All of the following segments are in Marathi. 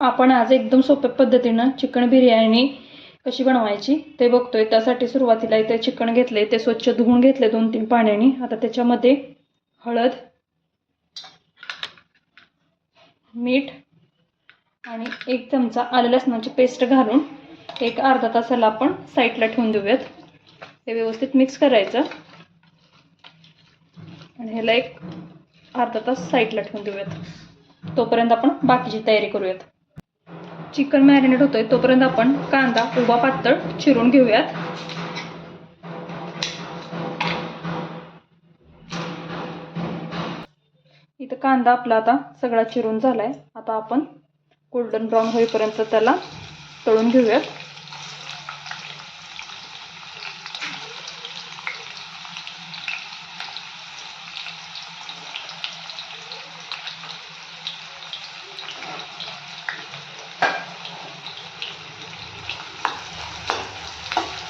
आपण आज एकदम सोप्या पद्धतीनं चिकन बिर्याणी कशी बनवायची ते बघतोय. त्यासाठी सुरुवातीला इथे चिकन घेतले ते स्वच्छ धुवून घेतले दोन तीन पाण्याने. आता त्याच्यामध्ये हळद मीठ आणि एक चमचा आलं लसणाची पेस्ट घालून एक अर्धा तासाला आपण साईडला ठेवून देऊयात. हे व्यवस्थित मिक्स करायचं. आणि ह्याला एक अर्धा तास साईडला ठेवून देऊयात. तोपर्यंत आपण बाकीची तयारी करूयात. चिकन मॅरिनेट होतोय तोपर्यंत आपण कांदा उभा पातळ चिरून घेऊयात. इथं कांदा आपला आता सगळा चिरून झालाय. आता आपण गोल्डन ब्राऊन होईपर्यंत त्याला तळून घेऊयात.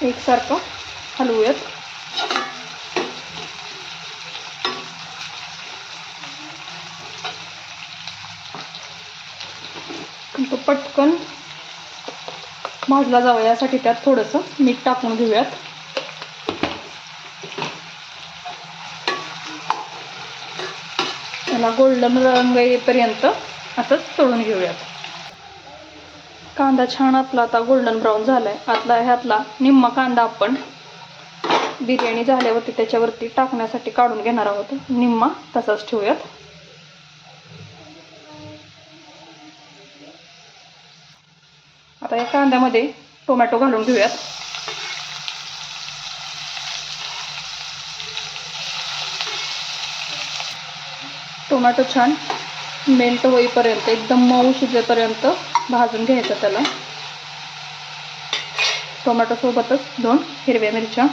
एकसारखं हलवूयात. तो पटकन भाजला जावा यासाठी त्यात थोडंसं मीठ टाकून घेऊयात. त्याला गोल्डन रंग येईपर्यंत असंच तळून घेऊयात. कांदा छान आपला आता गोल्डन ब्राऊन झालाय. आतला ह्यातला निम्मा कांदा आपण बिर्याणी झाल्यावरती त्याच्यावरती टाकण्यासाठी काढून घेणार आहोत. निम्मा तसाच ठेवूयात. आता या कांद्यामध्ये टोमॅटो घालून घेऊयात. टोमॅटो छान मेल्ट होईपर्यंत एकदम मऊ शिजेपर्यंत भाजून घ्यायचं त्याला. टोमॅटोसोबतच दोन हिरव्या मिरच्या.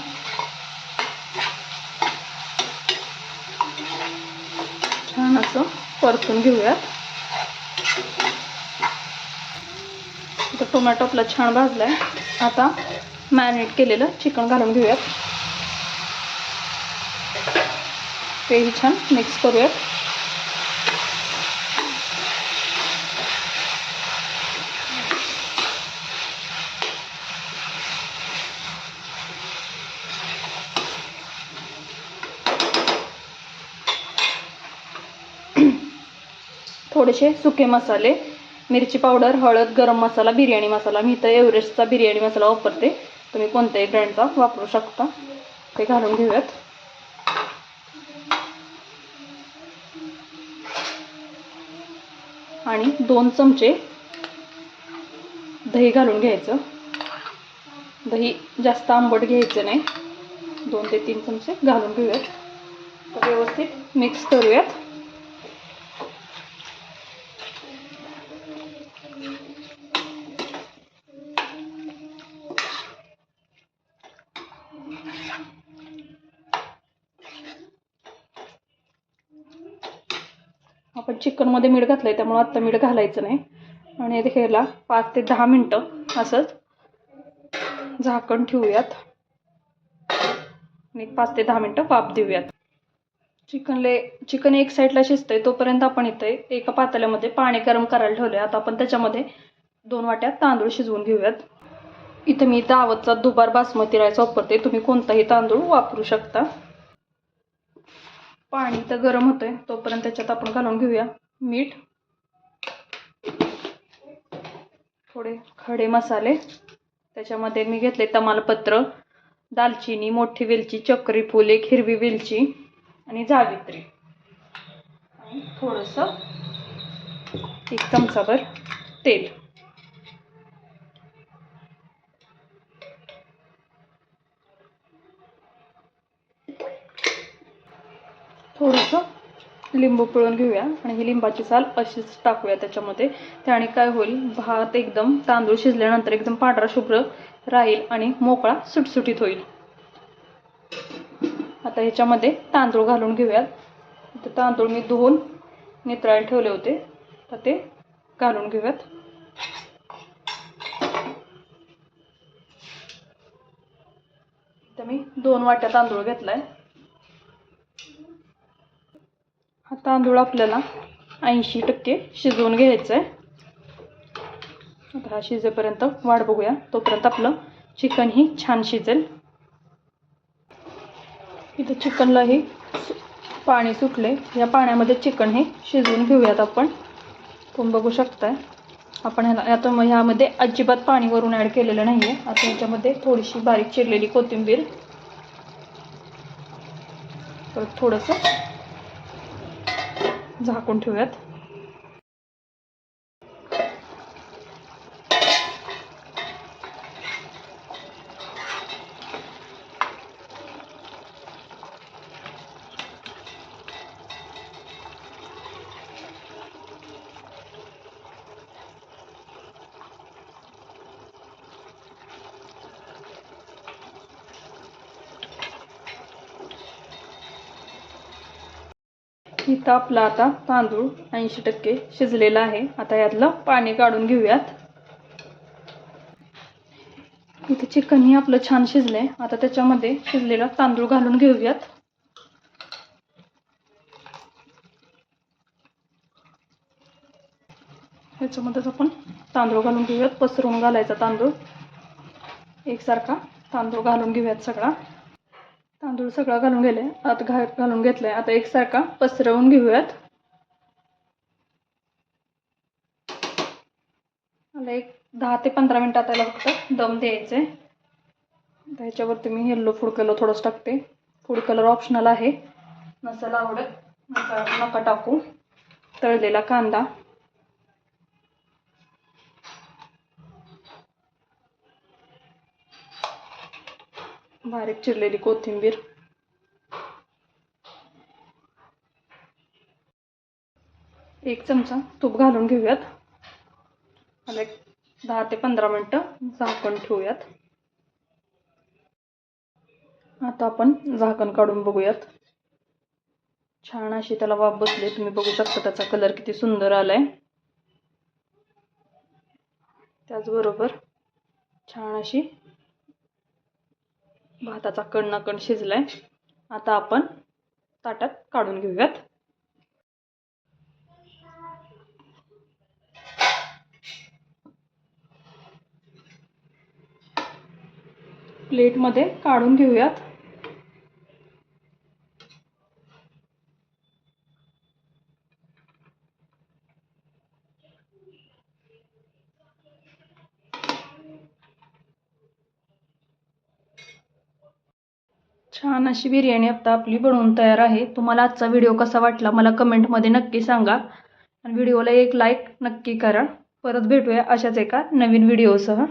छान असं परतून घेऊयात. आता टोमॅटो आपला छान भाजलाय. आता मॅरिनेट केलेलं चिकन घालून घेऊयात. तेही छान मिक्स करूयात. थोडेसे सुके मसाले मिरची पावडर हळद गरम मसाला बिर्याणी मसाला. मी तर एव्हरेस्टचा बिर्याणी मसाला वापरते. तुम्ही कोणत्याही ब्रँडचा वापरू शकता. ते घालून घेऊयात. आणि दोन चमचे दही घालून घ्यायचं. दही जास्त आंबट घ्यायचं नाही. दोन ते तीन चमचे घालून घेऊयात. तर व्यवस्थित मिक्स करूयात आपण चिकनमध्ये मीठ घातलं आहे त्यामुळे आत्ता मीठ घालायचं नाही. आणि ते ह्याला पाच ते दहा मिनटं असंच झाकण ठेवूयात. आणि पाच ते दहा मिनटं वाफ देऊयात. चिकनले चिकन एक साईडला शिजतंय तोपर्यंत आपण इथे एका पातेल्यामध्ये पाणी गरम करायला ठेवलं आता आपण त्याच्यामध्ये दोन वाट्या तांदूळ शिजवून घेऊयात. इथं मी दावतचा दुबार बासमती राईस वापरते. तुम्ही कोणताही तांदूळ वापरू शकता. पाणी तर गरम होतंय. तोपर्यंत त्याच्यात आपण घालून घेऊया मीठ. थोडे खडे मसाले. त्याच्यामध्ये मी घेतले तमालपत्र दालचिनी मोठी वेलची चक्री फुल एक हिरवी वेलची आणि जावित्री. आणि थोडंसं एक चमचाभर तेल. थोडंसं लिंबू पिळून घेऊया आणि ही लिंबाची साल अशीच टाकूया त्याच्यामध्ये. त्याने काय होईल? भात एकदम तांदूळ शिजल्यानंतर एकदम पांढरा शुभ्र राहील आणि मोकळा सुटसुटीत होईल. आता ह्याच्यामध्ये तांदूळ घालून घेऊयात. तर तांदूळ मी धुवून नितळायला ठेवले होते. तर ते घालून घेऊयात. तर मी दोन वाट्या तांदूळ घेतलाय हा तांदूळ आपल्याला ऐंशी टक्के शिजवून घ्यायचं आहे आता हा शिजेपर्यंत वाढ बघूया. तोपर्यंत आपलं चिकनही छान शिजेल. इथं चिकनलाही पाणी सुटले या पाण्यामध्ये चिकन हे शिजवून घेऊयात आपण. तुम्ही बघू शकताय. आपण ह्याला आता मग ह्यामध्ये अजिबात पाणी वरून ॲड केलेलं नाही आहे आता ह्याच्यामध्ये थोडीशी बारीक चिरलेली कोथिंबीर. परत थोडंसं झाकून ठेवूयात. इथं आपला आता तांदूळ ऐंशी टक्के शिजलेला आहे. आता यातलं पाणी काढून घेऊयात. इथे चिकनही आपलं छान शिजलंय. आता त्याच्यामध्ये शिजलेला तांदूळ घालून घेऊयात. ह्याच्यामध्येच आपण तांदूळ घालून घेऊयात. पसरून घालायचा तांदूळ. एकसारखा तांदूळ घालून घेऊयात सगळा. तांदूळ सगळा घालून गेले. आता घा घालून घेतलाय. आता एकसारखा पसरवून घेऊयात. मला एक दहा ते पंधरा मिनटात त्याला फक्त दम द्यायचे आता ह्याच्यावरती मी येल्लो फूड कलर थोडंसं टाकते. फूड कलर ऑप्शनल आहे. नसेल आवडत नका नका टाकू. तळलेला कांदा. बारीक चिरलेली कोथिंबीर. एक चमचा तूप घालून घेऊयात. आणि एक दहा ते पंधरा मिनटं झाकण ठेवूयात. आता आपण झाकण काढून बघूयात. छान अशी त्याला वाफ बसली तुम्ही बघू शकता त्याचा कलर किती सुंदर आलाय. त्याचबरोबर छान अशी भाताचा कण ना कण शिजलाय. आता आपण ताटात काढून घेऊयात. प्लेटमध्ये काढून घेऊयात. छान अशी बिर्याणी आता आपली बनवून तयार आहे. तुम्हाला आजचा व्हिडिओ कसा वाटला मला कमेंटमध्ये नक्की सांगा. आणि व्हिडिओला एक लाईक नक्की करा. परत भेटूया अशाच एका नवीन व्हिडिओसह